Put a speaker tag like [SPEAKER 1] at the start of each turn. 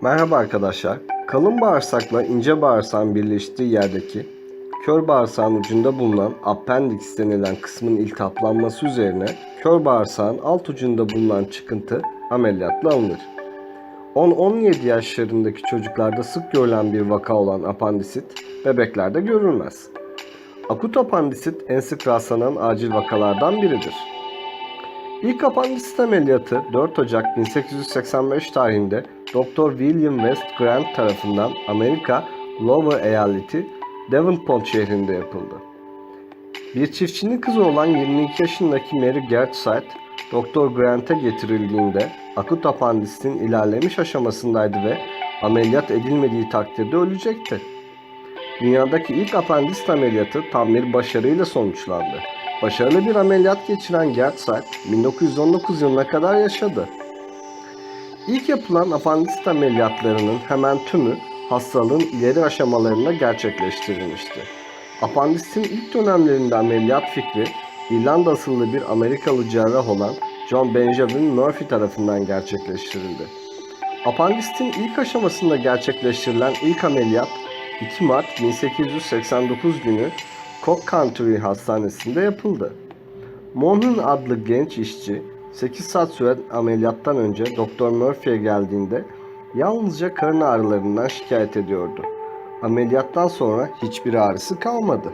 [SPEAKER 1] Merhaba arkadaşlar. Kalın bağırsakla ince bağırsağın birleştiği yerdeki kör bağırsağın ucunda bulunan appendix denilen kısmın iltihaplanması üzerine kör bağırsağın alt ucunda bulunan çıkıntı ameliyatla alınır. 10-17 yaşlarındaki çocuklarda sık görülen bir vaka olan apandisit bebeklerde görülmez. Akut apandisit en sık rastlanan acil vakalardan biridir. İlk apandisit ameliyatı 4 Ocak 1885 tarihinde Dr. William West Grant tarafından Amerika Iowa eyaleti Devonport şehrinde yapıldı. Bir çiftçinin kızı olan 22 yaşındaki Mary Gertrude, Dr. Grant'e getirildiğinde akut apandisitin ilerlemiş aşamasındaydı ve ameliyat edilmediği takdirde ölecekti. Dünyadaki ilk apandisit ameliyatı tam bir başarıyla sonuçlandı. Başarılı bir ameliyat geçiren Gertrude 1919 yılına kadar yaşadı. İlk yapılan apandisit ameliyatlarının hemen tümü hastalığın ileri aşamalarında gerçekleştirilmişti. Apandisin ilk dönemlerinde ameliyat fikri İrlanda asıllı bir Amerikalı cerrah olan John Benjamin Murphy tarafından gerçekleştirildi. Apandistin ilk aşamasında gerçekleştirilen ilk ameliyat 2 Mart 1889 günü Cook County Hastanesi'nde yapıldı. Monhan adlı genç işçi 8 saat süren ameliyattan önce Dr. Murphy'ye geldiğinde yalnızca karın ağrılarından şikayet ediyordu. Ameliyattan sonra hiçbir ağrısı kalmadı.